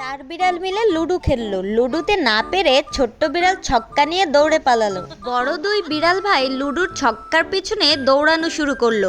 চার বিড়াল মিলে লুডো খেললো। লুডোতে না পেরে ছোট্ট বিড়াল ছক্কা নিয়ে দৌড়ে পালালো। বড় দুই বিড়াল ভাই লুডোর ছক্কার পিছনে দৌড়ানো শুরু করল।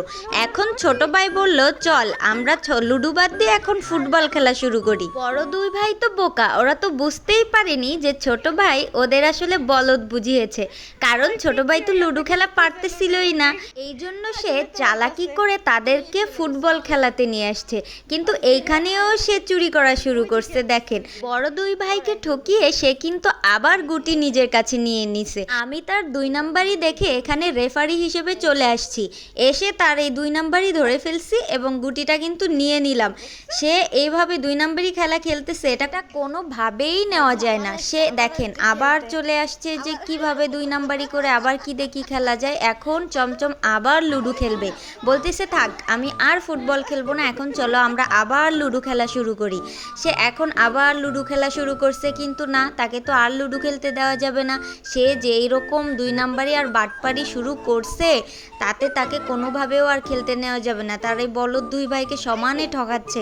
এখন ছোট ভাই বলল, চল, আমরা লুডো বাদ দিয়ে এখন ফুটবল খেলা শুরু করি। বড় দুই ভাই তো বোকা, ওরা তো বুঝতেই পারেনি যে ছোট ভাই ওদের আসলে বলদ বুঝিয়েছে। কারণ ছোট ভাই তো লুডো খেলা পারতেছিলই না। এই জন্য সে চালাকি করে তাদেরকে ফুটবল খেলাতে নিয়ে আসছে। কিন্তু এইখানেও সে চুরি করা শুরু করছে দেখেন। বড় দুই ভাইকে ঠকিয়ে সে কিন্তু আবার গুটি নিজের কাছে নিয়ে নিছে। আমি তার দুই নাম্বারই দেখে এখানে রেফারি হিসেবে চলে আসছি। এসে তার এই দুই নাম্বারই ধরে ফেলছি এবং গুটিটা কিন্তু নিয়ে নিলাম। সে এইভাবে দুই নাম্বারই খেলা খেলতেছে, এটাটা কোনোভাবেই নেওয়া যায় না। সে দেখেন, আবার চলে আসছে যে কীভাবে দুই নাম্বারই করে আবার কি দেখি খেলা যায়। এখন চমচম আবার লুডো খেলবে। বলতেছে, থাক, আমি আর ফুটবল খেলব না, এখন চলো আমরা আবার লুডো খেলা শুরু করি। সে এখন আবার লুডো খেলা শুরু করছে, কিন্তু না, তাকে তো আর লুডো খেলতে দেওয়া যাবে না। সে যেই রকম দুই নাম্বারই আর বাটপারি শুরু করছে, তাতে তাকে কোনোভাবেও আর খেলতে নেওয়া যাবে না। তার এই বলদ দুই ভাইকে সমানে ঠকাচ্ছে।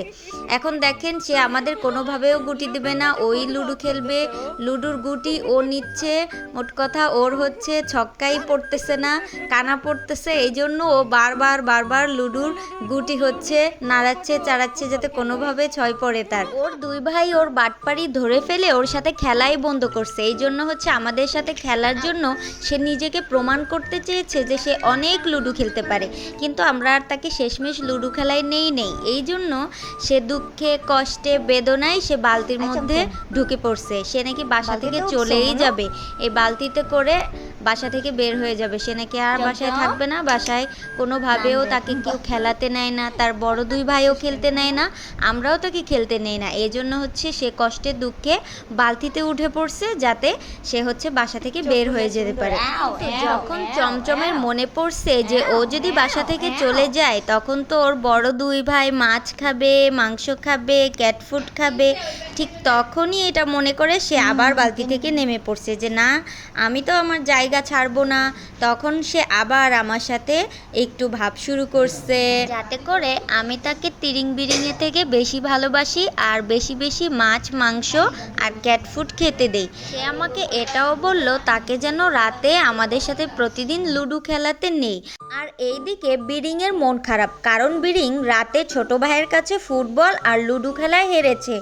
এখন দেখেন, সে আমাদের কোনোভাবেও গুটি দেবে না। ওই লুডো খেলবে, লুডোর গুটি ও নিচ্ছে। মোট কথা, ওর হচ্ছে ছক্কাই পড়তেছে না, কানা পড়তেছে। এই জন্য ও বারবার বারবার লুডুর গুটি হচ্ছে, নাড়াচ্ছে, চাড়াচ্ছে, যাতে কোনোভাবে ছয় পড়ে তার। ওর দুই ভাই ওর বাটপাড়ি ধরে ফেলে ওর সাথে খেলাই বন্ধ করছে। এই জন্য হচ্ছে আমাদের সাথে খেলার জন্য সে নিজেকে প্রমাণ করতে চেয়েছে যে সে অনেক লুডো খেলতে পারে। কিন্তু আমরা আর তাকে শেষমেশ লুডো খেলায় নেই নেই। এই জন্য সে দুঃখে কষ্টে বেদনায় সে বালতির মধ্যে ঢুকে পড়ছে। সে নাকি বাসা থেকে চলেই যাবে। এই বালতিতে করে বাসা থেকে বের হয়ে যাবে। সে নাকি আর বাসায় থাকবে না বাসায় কোনোভাবেও তাকে কেউ খেলাতে নেয় না তার বড় দুই ভাইও খেলতে নেয় না আমরাও তাকে খেলতে নেই না। এই জন্য হচ্ছে সে কষ্টে দুঃখে বালতিতে উঠে পড়ছে যাতে সে হচ্ছে বাসা থেকে বের হয়ে যেতে পারে। যখন চমচমের মনে পড়ছে যে ও যদি বাসা থেকে চলে যায় তখন তো ওর বড় দুই ভাই মাছ খাবে মাংস খাবে ক্যাট ফুড খাবে ঠিক তখনই এটা মনে করে সে আবার বালতি থেকে নেমে পড়ছে যে না আমি তো আমার জায়গা ছাড়বো না। তখন সে আবার আমার সাথে একটু ভাব শুরু করছে। যাতে করে আমি তাকে তিরিং বিরিংয়ে থেকে বেশি ভালোবাসি আর বেশি বেশি মাছ, মাংস আর ক্যাট ফুড খেতে দেই। সে আমাকে এটাও বলল, তাকে যেন রাতে আমাদের সাথে প্রতিদিন লুডো খেলাতে নেই। আর এইদিকে বিরিংয়ের মন খারাপ, কারণ বিরিং রাতে ছোট ভাইয়ের কাছে ফুটবল আর লুডো খেলায় হেরেছে।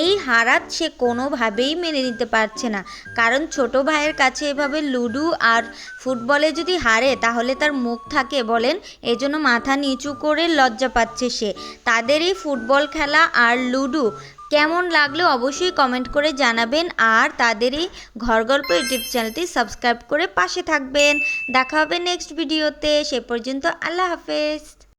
এই হারাত সে কোনোভাবেই মেনে নিতে পারছে না, কারণ ছোট ভাইয়ের কাছে এভাবে লুডো আর ফুটবলে যদি হারে তাহলে তার মুখ থাকে বলেন। এজন্য মাথা নিচু করে লজ্জা পাচ্ছে সে। তাদেরই ফুটবল খেলা আর লুডো। কেমন লাগলে অবশ্যই কমেন্ট করে জানাবেন। আর তাদেরই ঘর গল্প ইউটিউব চ্যানেলটি সাবস্ক্রাইব করে পাশে থাকবেন। দেখা হবে নেক্সট ভিডিওতে। সে পর্যন্ত আল্লাহ হাফেজ।